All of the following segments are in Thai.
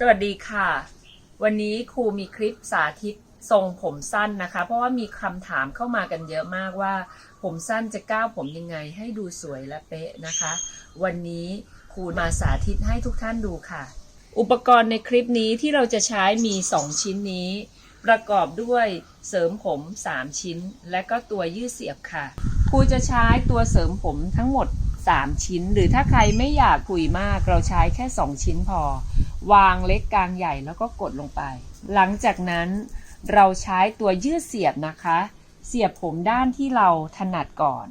สวัสดีค่ะ วันนี้ครูมีคลิปสาธิตทรงผมสั้นนะคะ เพราะว่ามีคำถามเข้ามากันเยอะมากว่า ผมสั้นจะก้าวผมยังไง ให้ดูสวยและเป๊ะนะคะ วันนี้ครูมาสาธิตให้ทุกท่านดูค่ะ อุปกรณ์ในคลิปนี้ที่เราจะใช้มี 2 ชิ้นนี้ ประกอบด้วยเสริมผม 3 ชิ้น และก็ตัวยืดเสียบค่ะครูจะใช้ตัวเสริมผมทั้งหมด 3 ชิ้น หรือถ้าใครไม่อยากคุยมากเราใช้แค่ 2 ชิ้นพอ วางเล็กกลางใหญ่แล้วก็กดลงไป หลังจากนั้นเราใช้ตัวยืดเสียบนะคะ เสียบผมด้านที่เราถนัดก่อน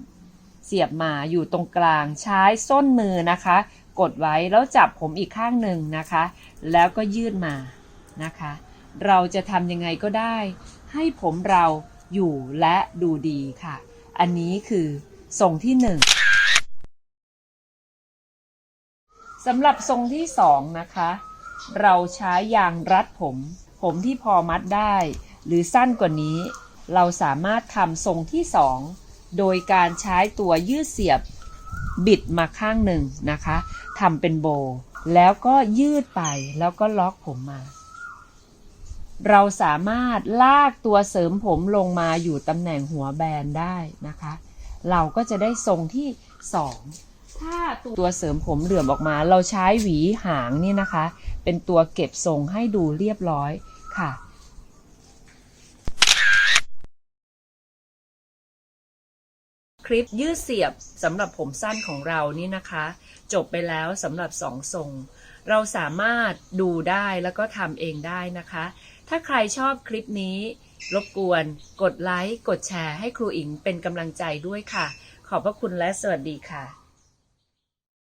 เสียบมาอยู่ตรงกลางใช้ส้นมือนะคะ กดไว้แล้วจับผมอีกข้างหนึ่งนะคะ แล้วก็ยืดมานะคะ เราจะทำยังไงก็ได้ ให้ผมเราอยู่และดูดีค่ะ อันนี้คือทรงที่หนึ่งสำหรับทรงที่สองนะคะ เราใช้ยางรัดผม ผมที่พอมัดได้ หรือสั้นกว่านี้ เราสามารถทำทรงที่สองโดยการใช้ตัวยืดเสียบบิดมาข้างหนึ่งนะคะทำเป็นโบ แล้วก็ยืดไปแล้วก็ล็อกผมมา เราสามารถลากตัวเสริมผมลงมาอยู่ตำแหน่งหัวแบนได้นะคะ เราก็จะได้ทรงที่สอง ถ้าตัวเสริมผมเหลื่อมออกมา เราใช้หวีหางนี่นะคะ เป็นตัวเก็บทรงให้ดูเรียบร้อยค่ะคลิปยืดเสียบสำหรับผมสั้นของเรานี่นะคะ จบไปแล้วสำหรับสองทรง เราสามารถดูได้แล้วก็ทำเองได้นะคะ ถ้าใครชอบคลิปนี้ รบกวนกดไลค์ กดแชร์ให้ครูอิงเป็นกำลังใจด้วยค่ะ ขอบพระคุณและสวัสดีค่ะ